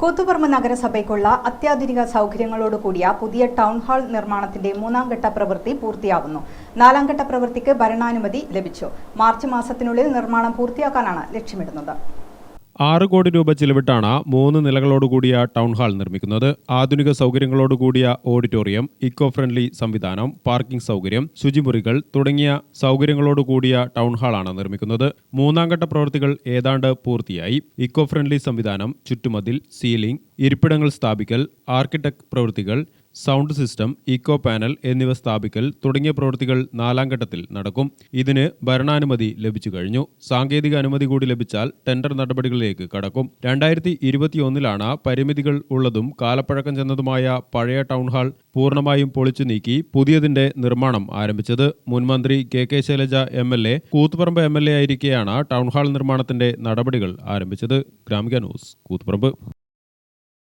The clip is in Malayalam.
കൂത്തുപറമ്പ് നഗരസഭയ്ക്കുള്ള അത്യാധുനിക സൗകര്യങ്ങളോട് കൂടിയ പുതിയ ടൗൺ ഹാൾ നിർമ്മാണത്തിന്റെ മൂന്നാം ഘട്ട പ്രവൃത്തി പൂർത്തിയാവുന്നു. നാലാം ഘട്ട പ്രവൃത്തിക്ക് ഭരണാനുമതി ലഭിച്ചു. മാർച്ച് മാസത്തിനുള്ളിൽ നിർമ്മാണം പൂർത്തിയാക്കാനാണ് ലക്ഷ്യമിടുന്നത്. ആറ് കോടി രൂപ ചിലവിട്ടാണ് മൂന്ന് നിലകളോടുകൂടിയ ടൗൺ ഹാൾ നിർമ്മിക്കുന്നത്. ആധുനിക സൗകര്യങ്ങളോടുകൂടിയ ഓഡിറ്റോറിയം ഇക്കോ ഫ്രണ്ട്ലി സംവിധാനം പാർക്കിംഗ് സൗകര്യം ശുചിമുറികൾ തുടങ്ങിയ സൗകര്യങ്ങളോടുകൂടിയ ടൗൺ ഹാളാണ് നിർമ്മിക്കുന്നത്. മൂന്നാംഘട്ട പ്രവൃത്തികൾ ഏതാണ്ട് പൂർത്തിയായി. ഇക്കോ ഫ്രണ്ട്ലി സംവിധാനം ചുറ്റുമതിൽ സീലിംഗ് ഇരിപ്പിടങ്ങൾ സ്ഥാപിക്കൽ ആർക്കിടെക്ട് പ്രവൃത്തികൾ സൗണ്ട് സിസ്റ്റം ഇക്കോ പാനൽ എന്നിവ സ്ഥാപിക്കൽ തുടങ്ങിയ പ്രവൃത്തികൾ നാലാം ഘട്ടത്തിൽ നടക്കും. ഇതിന് ഭരണാനുമതി ലഭിച്ചു കഴിഞ്ഞു. സാങ്കേതിക അനുമതി കൂടി ലഭിച്ചാൽ ടെൻഡർ നടപടികളിലേക്ക് കടക്കും. രണ്ടായിരത്തി ഇരുപത്തിയൊന്നിലാണ് പരിമിതികൾ ഉള്ളതും കാലപ്പഴക്കം ചെന്നതുമായ പഴയ ടൗൺ ഹാൾ പൂർണമായും പൊളിച്ചു നീക്കി പുതിയതിന്റെ നിർമ്മാണം ആരംഭിച്ചത്. മുൻമന്ത്രി K K Shailaja M L A Kuthuparamba M L A ആയിരിക്കെയാണ് town hall നിർമ്മാണത്തിന്റെ നടപടികൾ ആരംഭിച്ചത്. ഗ്രാമിക ന്യൂസ് കൂത്തുപറമ്പ്.